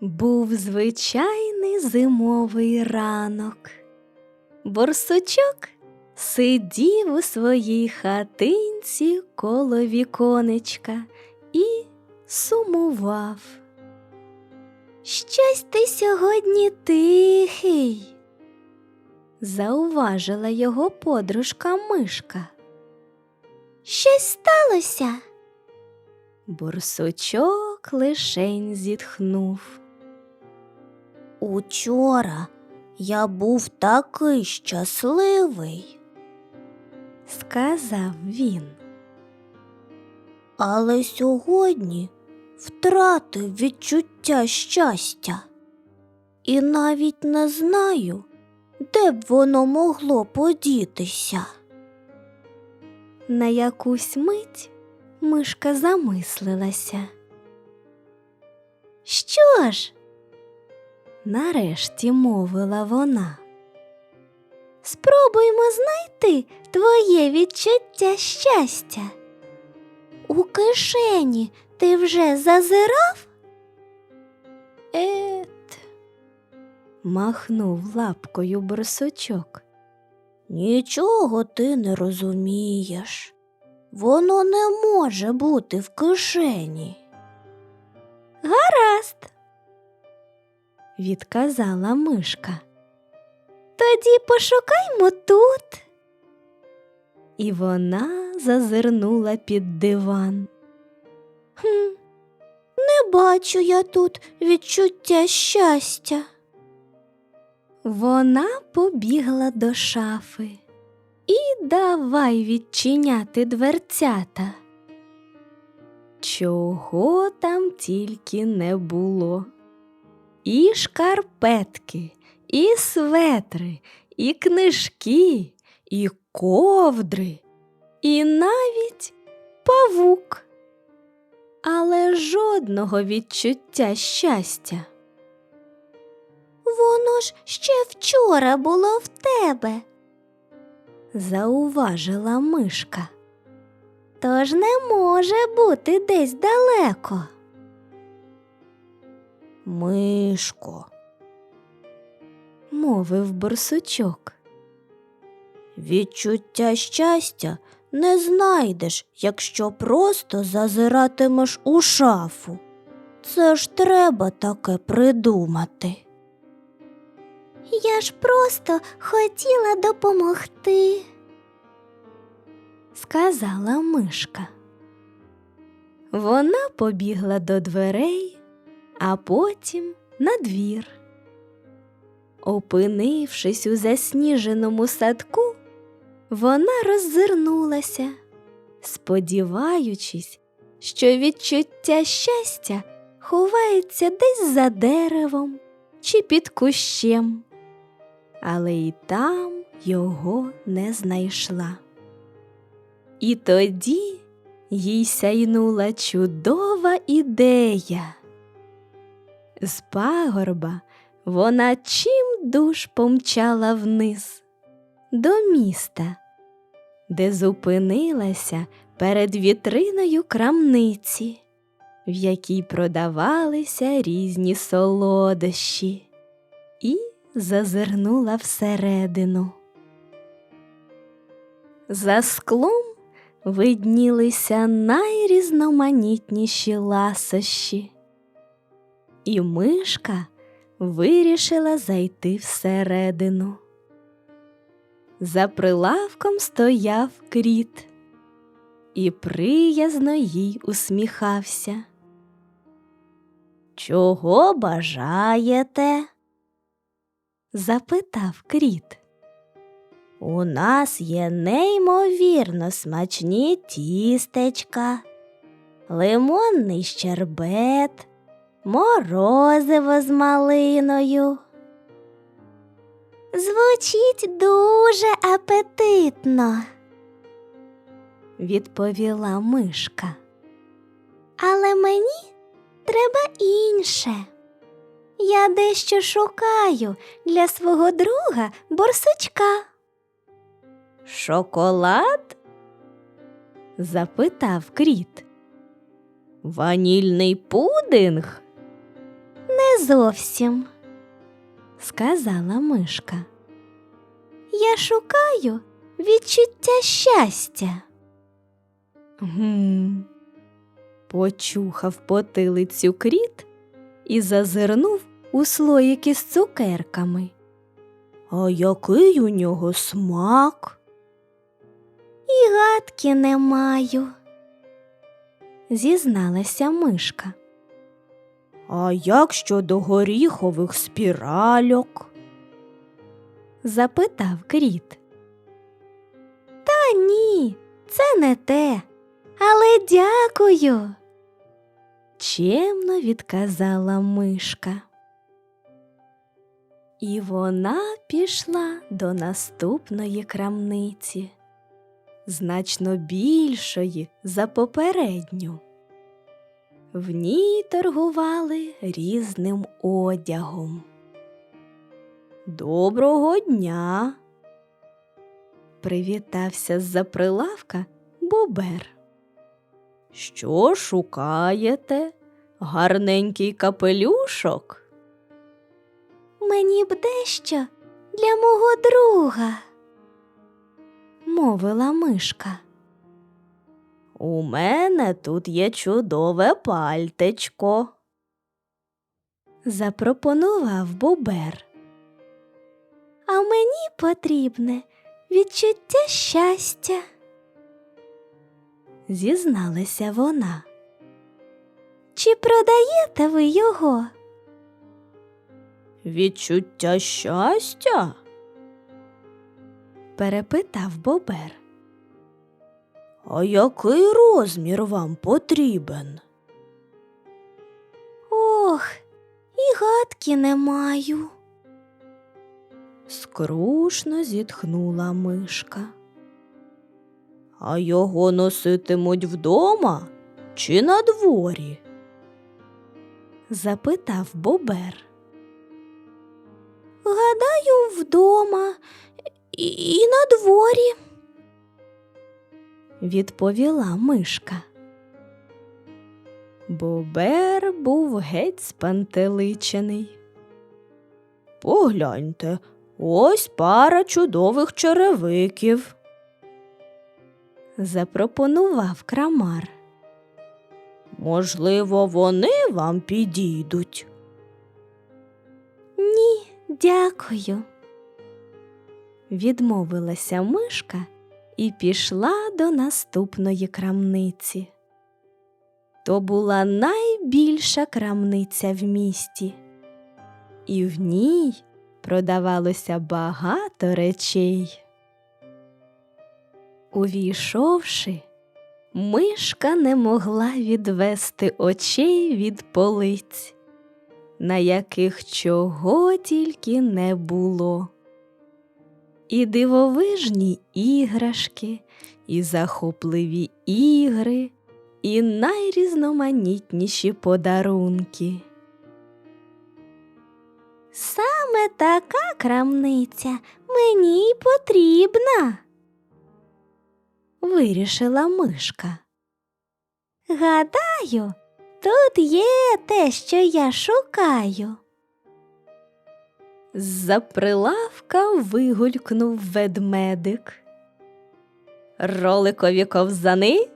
Був звичайний зимовий ранок. Борсучок сидів у своїй хатинці коло віконечка і сумував. Щось ти сьогодні тихий, зауважила його подружка мишка. Щось сталося? Борсучок лишень зітхнув. Учора я був такий щасливий, сказав він. але сьогодні втратив відчуття щастя. І навіть не знаю, де б воно могло подітися. На якусь мить мишка замислилася. Що ж? Нарешті мовила вона. Спробуймо знайти твоє відчуття щастя. У кишені ти вже зазирав? Ет, махнув лапкою борсучок. Нічого ти не розумієш. Воно не може бути в кишені. Гаразд, відказала мишка. Тоді пошукаймо тут. І вона зазирнула під диван. Хм, не бачу я тут відчуття щастя. Вона побігла до шафи і давай відчиняти дверцята. Чого там тільки не було. І шкарпетки, і светри, і книжки, і ковдри, і навіть павук. Але жодного відчуття щастя. Воно ж ще вчора було в тебе. зауважила мишка. Тож не може бути десь далеко. Мишко, мовив борсучок. відчуття щастя не знайдеш, якщо просто зазиратимеш у шафу. Це ж треба таке придумати. Я ж просто хотіла допомогти, сказала мишка. Вона побігла до дверей, а потім на двір. Опинившись у засніженому садку, вона роззирнулася, сподіваючись, що відчуття щастя ховається десь за деревом чи під кущем, але і там його не знайшла. І тоді їй сяйнула чудова ідея. З пагорба вона чим душ помчала вниз до міста, де зупинилася перед вітриною крамниці, в якій продавалися різні солодощі, і зазирнула всередину. За склом виднілися найрізноманітніші ласощі, і мишка вирішила зайти всередину. За прилавком стояв кріт і приязно їй усміхався. Чого бажаєте? запитав кріт. У нас є неймовірно смачні тістечка, лимонний щербет, морозиво з малиною. Звучить дуже апетитно, відповіла мишка. Але мені треба інше. Я дещо шукаю для свого друга борсучка. Шоколад? запитав кріт. Ванільний пудинг? Зовсім. сказала мишка. Я шукаю відчуття щастя. Гм. Почухав потилицю кріт і зазирнув у слоїки з цукерками. А який у нього смак? І гадки не маю. зізналася мишка. А як щодо горіхових спіральок? запитав кріт. Та ні, це не те. Але дякую. чемно відказала мишка. І вона пішла до наступної крамниці, значно більшої за попередню. В ній торгували різним одягом. Доброго дня! Привітався з-за прилавка Бобер. Що шукаєте? Гарненький капелюшок? Мені б дещо для мого друга. мовила мишка. У мене тут є чудове пальтечко. Запропонував Бобер. А мені потрібне відчуття щастя. Зізналася вона. Чи продаєте ви його? Відчуття щастя? перепитав Бобер. А який розмір вам потрібен? Ох, і гадки не маю. Скрушно зітхнула мишка. А його носитимуть вдома чи на дворі? запитав Бобер. Гадаю, вдома і, і на дворі. Відповіла мишка. Бобер був геть спантеличений. Погляньте, ось пара чудових черевиків. Запропонував крамар. Можливо, вони вам підійдуть. Ні, дякую. Відмовилася мишка і пішла до наступної крамниці. То була найбільша крамниця в місті, і в ній продавалося багато речей. Увійшовши, мишка не могла відвести очей від полиць, на яких чого тільки не було. І дивовижні іграшки, і захопливі ігри, і найрізноманітніші подарунки. Саме така крамниця мені й потрібна. Вирішила мишка. Гадаю, тут є те, що я шукаю. З-за прилавка вигулькнув ведмедик. Роликові ковзани,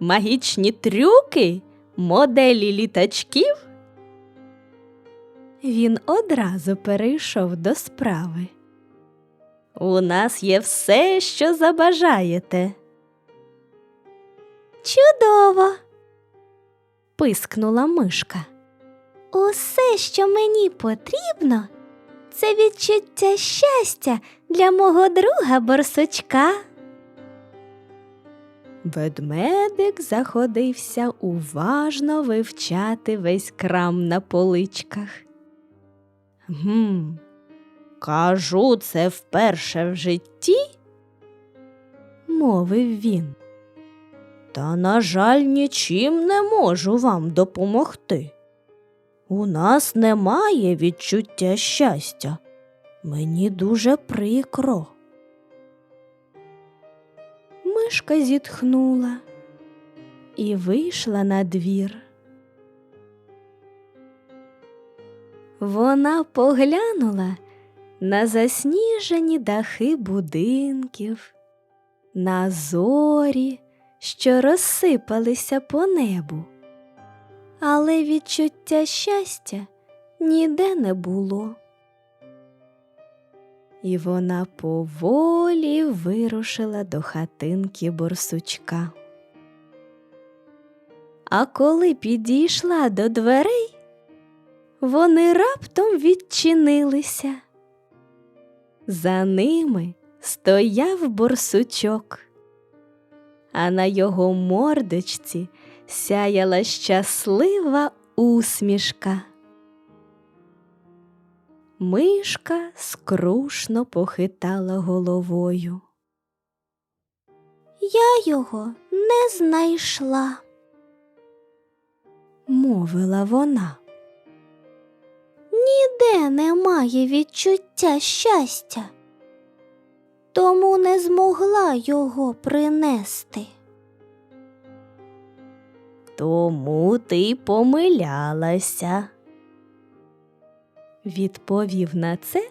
магічні трюки, моделі літачків. Він одразу перейшов до справи. У нас є все, що забажаєте, Чудово! пискнула мишка. Усе, що мені потрібно, це відчуття щастя для мого друга борсучка. Ведмедик заходився уважно вивчати весь крам на поличках. Гм, кажу, це вперше в житті, мовив він. Та, на жаль, нічим не можу вам допомогти. У нас немає відчуття щастя. Мені дуже прикро. Мишка зітхнула і вийшла на двір. Вона поглянула на засніжені дахи будинків, на зорі, що розсипалися по небу, але відчуття щастя ніде не було. І вона поволі вирушила до хатинки борсучка. А коли підійшла до дверей, вони раптом відчинилися. За ними стояв борсучок, а на його мордочці сяяла щаслива усмішка. Мишка скрушно похитала головою. Я його не знайшла. Мовила вона. Ніде немає відчуття щастя, тому не змогла його принести. Тому ти помилялася. Відповів на це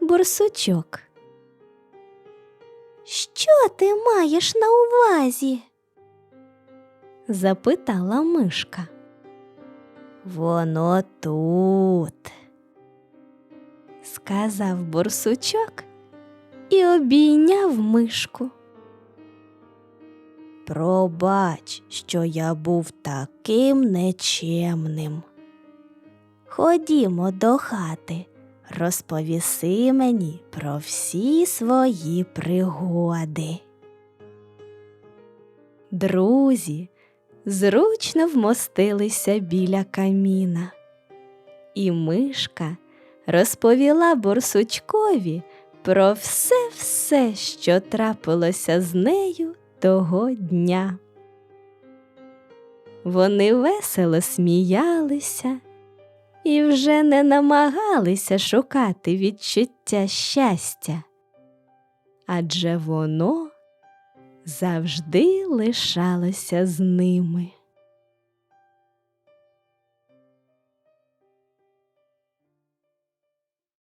борсучок. Що ти маєш на увазі? запитала мишка. Воно тут, сказав борсучок і обійняв мишку. Пробач, що я був таким нечемним. Ходімо до хати, розповіси мені про всі свої пригоди. Друзі зручно вмостилися біля каміна, і мишка розповіла борсучкові про все все, що трапилося з нею того дня. Вони весело сміялися і вже не намагалися шукати відчуття щастя, адже воно завжди лишалося з ними.